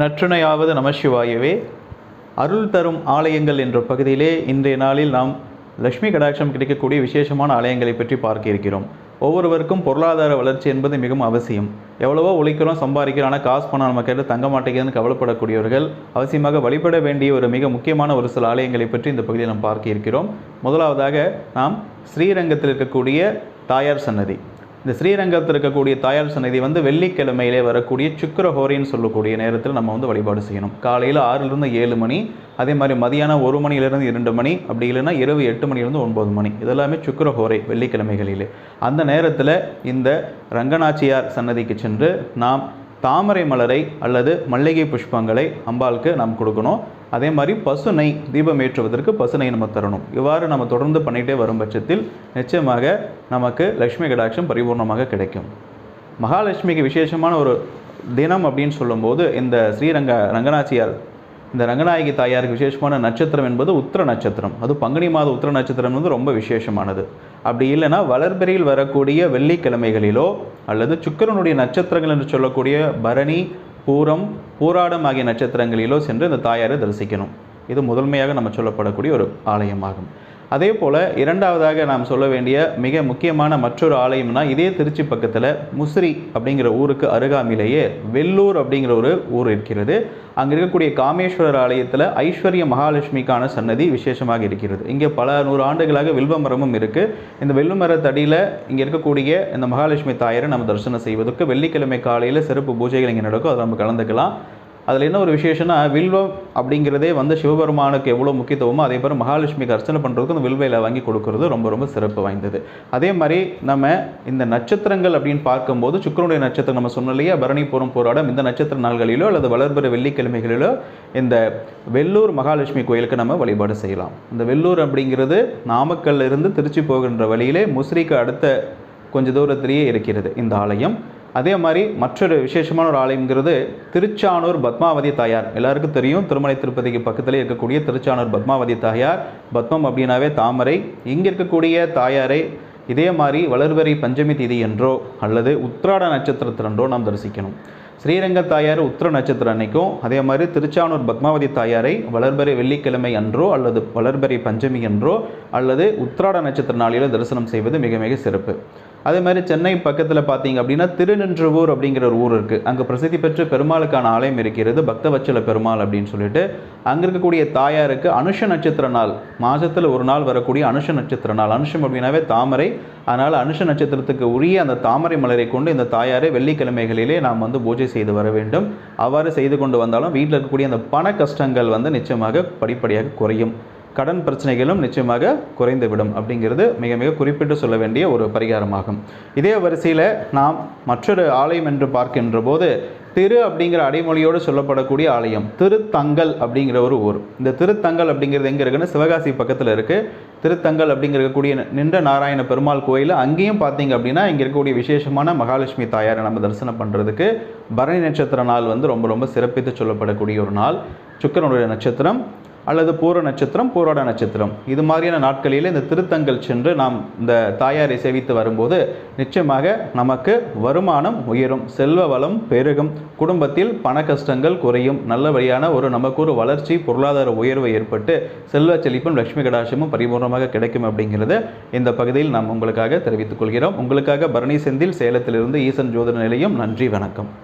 நற்றுணையாவது நமசிவாயவே. அருள் தரும் ஆலயங்கள் என்ற பகுதியிலே இன்றைய நாளில் நாம் லக்ஷ்மி கடாட்சம் கிடைக்கக்கூடிய விசேஷமான ஆலயங்களை பற்றி பார்க்க இருக்கிறோம் ஒவ்வொருவருக்கும் பொருளாதார வளர்ச்சி என்பது மிகவும் அவசியம். எவ்வளவோ உழைக்கிறோம் சம்பாதிக்கிறோம் ஆனால் காசு பணம் நம்ம கேட்டு தங்க மாட்டேங்குதுன்னு கவலைப்படக்கூடியவர்கள் அவசியமாக வழிபட வேண்டிய ஒரு மிக முக்கியமான ஒரு சில ஆலயங்களை பற்றி இந்த பகுதியில் நாம் பார்க்க இருக்கிறோம் முதலாவதாக நாம் ஸ்ரீரங்கத்தில் இருக்கக்கூடிய தாயார் சன்னதி. இந்த ஸ்ரீரங்கத்தில் இருக்கக்கூடிய தாயார் சன்னதி வந்து வெள்ளிக்கிழமையிலே வரக்கூடிய சுக்கரஹோரின்னு சொல்லக்கூடிய நேரத்தில் நம்ம வந்து வழிபாடு செய்யணும். காலையில் ஆறுலேருந்து ஏழு மணி அதே மாதிரி மதியானம் ஒரு மணியிலிருந்து இரண்டு மணி அப்படி இல்லைன்னா இரவு எட்டு மணிலேருந்து ஒன்பது மணி. இதெல்லாமே சுக்கரஹோரை வெள்ளிக்கிழமைகளிலே. அந்த நேரத்தில் இந்த ரங்கநாச்சியார் சன்னதிக்கு சென்று நாம் தாமரை மலரை அல்லது மல்லிகை புஷ்பங்களை அம்பாளுக்கு நாம் கொடுக்கணும். அதே மாதிரி பசுனை தீபம் ஏற்றுவதற்கு பசுனை நம்ம தரணும். இவ்வாறு நம்ம தொடர்ந்து பண்ணிகிட்டே வரும் பட்சத்தில் நிச்சயமாக நமக்கு லக்ஷ்மி கடாட்சம் பரிபூர்ணமாக கிடைக்கும். மகாலட்சுமிக்கு விசேஷமான ஒரு தினம் அப்படின்னு சொல்லும்போது இந்த ஸ்ரீரங்க ரங்கநாச்சியார் இந்த ரங்கநாயகி தாயாருக்கு விசேஷமான நட்சத்திரம் என்பது உத்திர நட்சத்திரம். அது பங்குனி மாத உத்திர நட்சத்திரம் வந்து ரொம்ப விசேஷமானது. அப்படி இல்லைன்னா வளர்பிறையில் வரக்கூடிய வெள்ளிக்கிழமைகளிலோ அல்லது சுக்கிரனுடைய நட்சத்திரங்கள் என்று சொல்லக்கூடிய பரணி பூரம் பூராடம் ஆகிய நட்சத்திரங்களிலோ சென்று இந்த தாயாரை தரிசிக்கணும். இது முதன்மையாக நம்ம சொல்லப்படக்கூடிய ஒரு ஆலயமாகும். அதே போல் இரண்டாவதாக நாம் சொல்ல வேண்டிய மிக முக்கியமான மற்றொரு ஆலயம்னா இதே திருச்சி பக்கத்தில் முசிறி அப்படிங்கிற ஊருக்கு அருகாமையிலேயே வெள்ளூர் அப்படிங்கிற ஒரு ஊர் இருக்கிறது. அங்கே இருக்கக்கூடிய காமேஸ்வரர் ஆலயத்தில் ஐஸ்வர்ய மகாலட்சுமிக்கான சன்னதி விசேஷமாக இருக்கிறது. இங்கே பல நூறு ஆண்டுகளாக வில்வ மரமும் இருக்குது இந்த வில்வ மரத்தடியில் இங்கே இருக்கக்கூடிய இந்த மகாலட்சுமி தாயரை நம்ம தரிசனம் செய்வதற்கு வெள்ளிக்கிழமை காலையில் சிறப்பு பூஜைகள் இங்கே நடக்கும். அதை நம்ம கலந்துக்கலாம். அதில் என்ன ஒரு விசேஷம்னா வில்வம் அப்படிங்கிறதே வந்து சிவபெருமானுக்கு எவ்வளோ முக்கியத்துவமோ அதே மாதிரி மகாலட்சுமிக்கு அர்ச்சனை பண்ணுறதுக்கு அந்த வில்வையில் வாங்கி கொடுக்கறது ரொம்ப ரொம்ப சிறப்பு வாய்ந்தது. அதே மாதிரி நம்ம இந்த நட்சத்திரங்கள் அப்படின்னு பார்க்கும்போது சுக்கரனுடைய நட்சத்திரம் நம்ம சொன்னோம் இல்லையா? பரணிபுரம் போராடம் இந்த நட்சத்திர நாள்களிலோ அல்லது வளர்பிற வெள்ளிக்கிழமைகளிலோ இந்த வெள்ளூர் மகாலட்சுமி கோயிலுக்கு நம்ம வழிபாடு செய்யலாம். இந்த வெள்ளூர் அப்படிங்கிறது நாமக்கல்லிருந்து திருச்சி போகின்ற வழியிலே முசிறிக்கு அடுத்த கொஞ்ச தூரத்திலேயே இருக்கிறது. இந்த ஆலயம். அதே மாதிரி மற்றொரு விசேஷமான ஒரு ஆலயங்கிறது திருச்சானூர் பத்மாவதி தாயார். எல்லாருக்கும் தெரியும் திருமலை திருப்பதிக்கு பக்கத்தில் இருக்கக்கூடிய திருச்சானூர் பத்மாவதி தாயார். பத்மம் அப்படின்னாவே தாமரை இங்கே இருக்கக்கூடிய தாயாரை இதே மாதிரி வளர்வரி பஞ்சமி திதி என்றோ அல்லது உத்ராட நட்சத்திரத்திலன்றோ நாம் தரிசிக்கணும். ஸ்ரீரங்க தாயார் உத்திர நட்சத்திரம் அன்னைக்கும் அதே மாதிரி திருச்சானூர் பத்மாவதி தாயாரை வளர்பறை வெள்ளிக்கிழமை அன்றோ அல்லது வளர்பறை பஞ்சமி என்றோ அல்லது உத்ராட நட்சத்திர நாளிலோ தரிசனம் செய்வது மிக மிக சிறப்பு. அதே மாதிரி சென்னை பக்கத்தில் பார்த்தீங்க அப்படின்னா திருநின்றவூர் அப்படிங்கிற ஒரு ஊர் இருக்குது அங்கே பிரசித்தி பெற்ற பெருமாளுக்கான ஆலயம் இருக்கிறது பக்தவச்சல பெருமாள் அப்படின்னு சொல்லிட்டு. அங்கே இருக்கக்கூடிய தாயாருக்கு அனுஷ நட்சத்திர நாள். மாதத்தில் ஒரு நாள் வரக்கூடிய அனுஷ நட்சத்திர நாள். அனுஷம் அப்படின்னாவே தாமரை. அதனால் அனுஷ நட்சத்திரத்துக்கு உரிய அந்த தாமரை மலரை கொண்டு இந்த தாயாரை வெள்ளிக்கிழமைகளிலே நாம் வந்து பூஜை செய்து வர வேண்டும். அவ்வாறு செய்து கொண்டு வந்தாலும் வீட்டில் இருக்கக்கூடிய அந்த பண கஷ்டங்கள் வந்து நிச்சயமாக படிப்படியாக குறையும். கடன் பிரச்சனைகளும் நிச்சயமாக குறைந்துவிடும் அப்படிங்கிறது மிக மிக குறிப்பிட்டு சொல்ல வேண்டிய ஒரு பரிகாரமாகும். இதே வரிசையில் நாம் மற்றொரு ஆலயம் என்று பார்க்கின்ற போது திரு அப்படிங்கிற அடைமொழியோடு சொல்லப்படக்கூடிய ஆலயம் திருத்தங்கல் அப்படிங்கிற ஒரு ஊர். இந்த திருத்தங்கல் அப்படிங்கிறது எங்கே இருக்குன்னு சிவகாசி பக்கத்தில் இருக்குது திருத்தங்கல் அப்படிங்கிறக்கூடிய நின்ற நாராயண பெருமாள் கோயில் அங்கேயும் பார்த்தீங்க அப்படின்னா இங்கே இருக்கக்கூடிய விசேஷமான மகாலட்சுமி தாயாரை நம்ம தரிசனம் பண்ணுறதுக்கு பரணி நட்சத்திர நாள் வந்து ரொம்ப ரொம்ப சிறப்பித்து சொல்லப்படக்கூடிய ஒரு நாள். சுக்கரனுடைய நட்சத்திரம் அல்லது பூர நட்சத்திரம் பூராட நட்சத்திரம். இது மாதிரியான நாட்களில் இந்த திருத்தங்கள் சென்று நாம் இந்த தாயாரை சேவித்து வரும்போது நிச்சயமாக நமக்கு வருமானம் உயரும் செல்வ வளம் பெருகும் குடும்பத்தில் பண கஷ்டங்கள் குறையும் நல்லபடியான ஒரு நமக்கு ஒரு வளர்ச்சி பொருளாதார உயர்வு ஏற்பட்டு செல்வ செழிப்பும் லட்சுமி கடாசமும் பரிபூர்ணமாக கிடைக்கும் அப்படிங்கிறது இந்த பகுதியில் நாம் உங்களுக்காக தெரிவித்துக் கொள்கிறோம். உங்களுக்காக பரணி செந்தில் சேலத்திலிருந்து ஈசன் ஜோதிட நிலையம் நன்றி வணக்கம்.